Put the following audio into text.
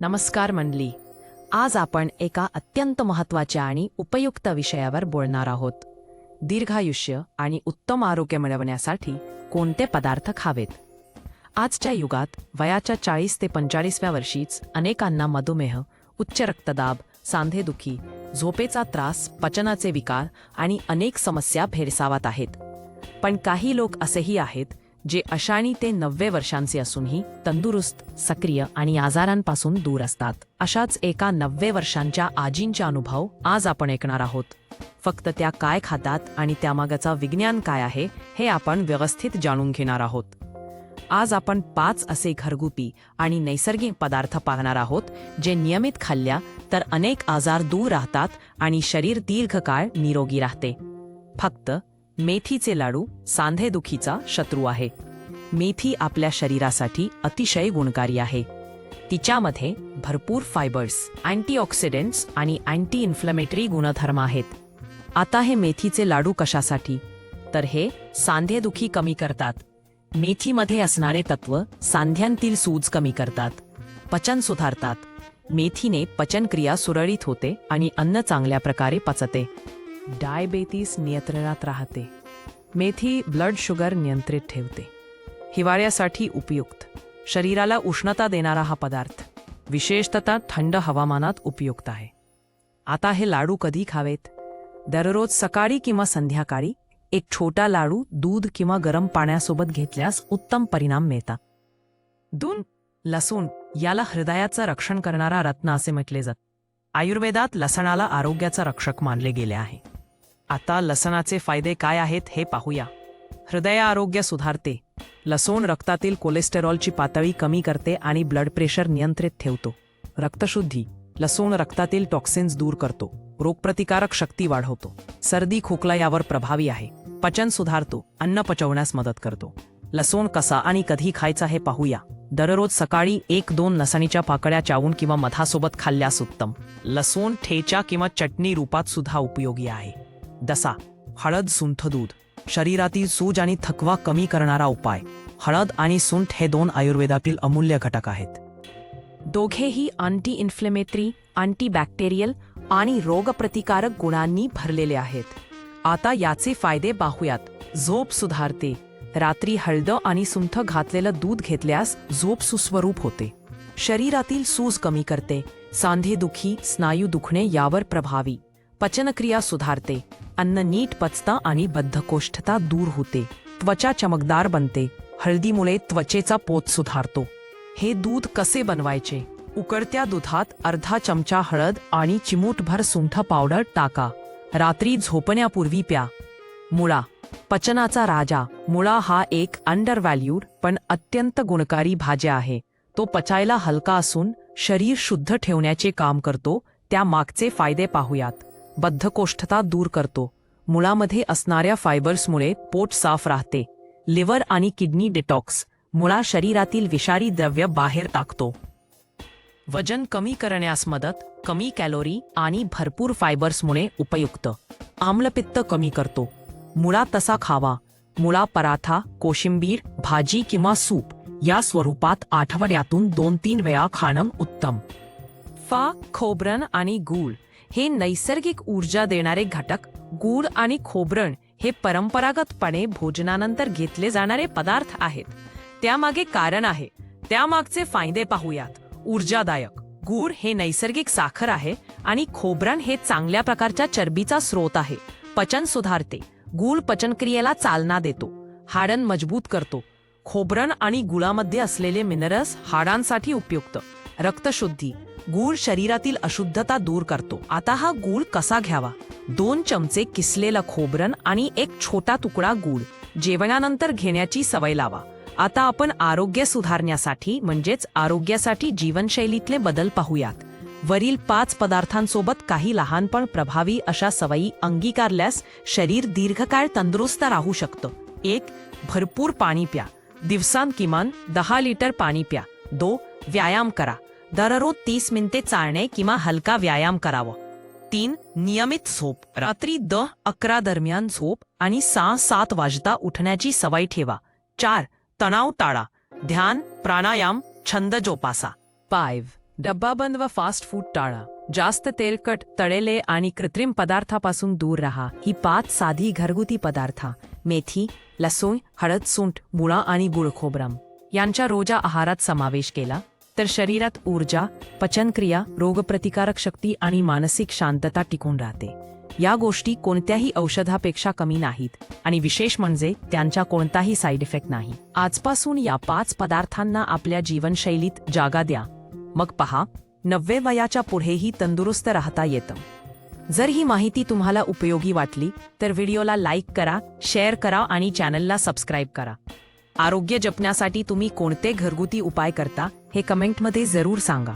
नमस्कार मंडली. आज आपण एका अत्यंत महत्त्वाच्या आणि उपयुक्त विषयावर बोलणार आहोत. दीर्घायुष्य आणि उत्तम आरोग्य मिळवण्यासाठी कोणते पदार्थ खावेत? आजच्या युगात वयाच्या चाळीस ते पंचाळीसव्या वर्षीच अनेकांना मधुमेह उच्च रक्तदाब सांधेदुखी झोपेचा त्रास पचनाचे विकार आणि अनेक समस्या भेडसावत आहेत. पण काही लोक असेही आहेत जे अशाणी ते नव्वे वर्षांचे असूनही तंदुरुस्त सक्रिय आणि आजारांपासून दूर असतात. अशाच एका नव्वे वर्षांच्या आजींचा अनुभव आज आपण ऐकणार आहोत. फक्त त्या काय खातात आणि त्यामागचा विज्ञान काय आहे हे आपण व्यवस्थित जाणून घेणार आहोत. आज आपण पाच असे घरगुती आणि नैसर्गिक पदार्थ पाहणार आहोत जे नियमित खाल्ल्या तर अनेक आजार दूर राहतात आणि शरीर दीर्घकाळ निरोगी राहते. फक्त मेथीचे लाडू सांधेदुखीचा शत्रू आहे. मेथी आपल्या शरीरासाठी अतिशय गुणकारी आहे. तिच्यामध्ये भरपूर फायबर्स अँटीऑक्सिडंट्स आणि अँटी इन्फ्लमेटरी गुणधर्म आहेत. आता हे मेथीचे लाडू कशासाठी? तर हे सांधेदुखी कमी करतात. मेथीमध्ये असणारे तत्व सांध्यांतील सूज कमी करतात. पचन सुधारतात. मेथीने पचनक्रिया सुरळीत होते आणि अन्न चांगल्या प्रकारे पचते. डायबेटीस नियंत्रणात राहते. मेथी ब्लड शुगर नियंत्रित ठेवते. हिवाळ्यासाठी उपयुक्त. शरीराला उष्णता देणारा हा पदार्थ. विशेषतः थंड हवामानात उपयुक्त आहे. आता हे लाडू कधी खावेत? दररोज सकाळी किंवा संध्याकाळी एक छोटा लाडू दूध किंवा गरम पाण्यासोबत घेतल्यास उत्तम परिणाम मिळतात. दोन लसूण याला हृदयाचं रक्षण करणारा रत्न असे म्हटले जात. आयुर्वेदात लसणाला आरोग्याचं रक्षक मानले गेले आहे. आता लसणाचे फायदे काय आहेत हे पाहूया. हृदय आरोग्य सुधारते. लसूण रक्तातील कोलेस्टेरॉलची पातळी कमी करते आणि ब्लड प्रेशर नियंत्रित ठेवतो. रक्तशुद्धी. लसूण रक्तातील टॉक्सिन्स दूर करतो. रोगप्रतिकारक शक्ती वाढवतो. सर्दी खोकला यावर प्रभावी आहे. पचन सुधारतो. अन्न पचवण्यास मदत करतो. लसूण कसा आणि कधी खायचा हे पाहूया. दररोज सकाळी एक दोन लसणीच्या पाकळ्या चावून किंवा मधासोबत खाल्ल्यास उत्तम. लसूण ठेचा किंवा चटणी रूपात सुद्धा उपयोगी आहे. दसा हळद सुंठ दूध. शरीरातील सूज आणि थकवा कमी करणारा उपाय. हळद आणि सुंठ हे दोन आयुर्वेदातील अमूल्य घटक आहेत. दोघेही अँटी इन्फ्लेमेटरी अँटीबॅक्टेरियल आणि रोगप्रतिकारक गुणांनी भरलेले आहेत. आता याचे फायदे पाहूयात. झोप सुधारते. रात्री हळद आणि सुंठ घातलेलं दूध घेतल्यास झोप सुस्वरूप होते. शरीरातील सूज कमी करते. सांधेदुखी स्नायू दुखणे यावर प्रभावी. पचनक्रिया सुधारते. अन्न नीट पचता आणि बद्धकोष्ठता दूर होते. त्वचा चमकदार बनते. हळदीमुळे त्वचेचा पोत सुधारतो. हे दूध कसे बनवायचे? उकडत्या दुधात अर्धा चमचा हळद आणि चिमूटभर सुंठ पावडर टाका. रात्री झोपण्यापूर्वी प्या. मुळा. पचनाचा राजा. मुळा हा एक अंडरव्हॅल्यूड पण अत्यंत गुणकारी भाज्या आहे. तो पचायला हलका असून शरीर शुद्ध ठेवण्याचे काम करतो. त्या मागचे फायदे पाहूयात. बद्धकोष्ठता दूर करतो. मुळामध्ये असणाऱ्या फायबर्समुळे पोट साफ राहते. लिव्हर आणि किडनी डिटॉक्स मुळा शरीरातील विषारी द्रव्य बाहेर टाकतो. वजन कमी करण्यास मदत कमी कॅलोरी आणि भरपूर फायबर्समुळे उपयुक्त. आम्लपित्त कमी करतो. मुळा तसा खावा. मुळा पराठा कोशिंबीर भाजी किंवा सूप या स्वरूपात आठवड्यातून दोन तीन वेळा खाणं उत्तम. फा खोबरण आणि गूळ हे नैसर्गिक ऊर्जा देणारे घटक गूळ आणि खोबरण हे परंपरागतपणे भोजनानंतर घेतले जाणारे पदार्थ आहेत. त्यामागे कारण आहे. त्यामागचे फायदे पाहूयात. ऊर्जादायक गूळ हे नैसर्गिक साखर आहे आणि खोबरण हे चांगल्या प्रकारच्या चरबीचा स्रोत आहे. पचन सुधारते. गूळ पचनक्रियेला चालना देतो. हाडण मजबूत करतो. खोबरण आणि गुळामध्ये असलेले मिनरल्स हाडांसाठी उपयुक्त. रक्तशुद्धी गूळ शरीरातील अशुद्धता दूर करतो. आता हा गूळ कसा घ्यावा? दोन चमचे किसलेलं खोबरण आणि एक छोटा तुकडा गूळ. जेवणानंतर घेण्याची सवय लावा. आता आपण आरोग्य सुधारण्यासाठी म्हणजेच आरोग्यासाठी जीवनशैलीतले बदल पाहूयात. वरील पाच पदार्थांसोबत काही लहानपण प्रभावी अशा सवयी अंगीकारल्यास शरीर दीर्घकाळ तंदुरुस्त राहू शकतं. एक भरपूर पाणी प्या. दिवसांत किमान दहा लिटर पाणी प्या. दो व्यायाम करा. दररोज तीस मिनिटे चालणे किंवा हलका व्यायाम करावं. तीन नियमित झोप. रात्री द अकरा दरम्यान झोप आणि सहा सात वाजता उठण्याची सवय ठेवा. चार तणाव टाळा. ध्यान प्राणायाम छंद जोपासा. फाईव्ह डब्बाबंद व फास्ट फूड टाळा. जास्त तेलकट तळेले आणि कृत्रिम पदार्थापासून दूर राहा. ही पाच साधी घरगुती पदार्थ. मेथी लसूण हळद सुंठ मुळा आणि गुळखोबरम यांच्या रोजा आहारात समावेश केला. तर शरीरात ऊर्जा पचनक्रिया रोगप्रतिकारक शक्ती आणि मानसिक शांतता टिकून राहते. या गोष्टी कोणत्याही औषधापेक्षा कमी नाहीत आणि विशेष म्हणजे त्यांचा कोणताही साईड इफेक्ट नाही. आजपासून या पाच पदार्थांना आपल्या जीवनशैलीत जागा द्या. मग पहा नव्वे वयाच्या पुढेही तंदुरुस्त राहता येतं. जर ही माहिती तुम्हाला उपयोगी वाटली तर व्हिडिओला लाईक करा शेअर करा आणि चॅनलला सबस्क्राईब करा. आरोग्य जपण्यासाठी तुम्ही कोणते घरगुती उपाय करता हे कमेंटमध्ये जरूर सांगा.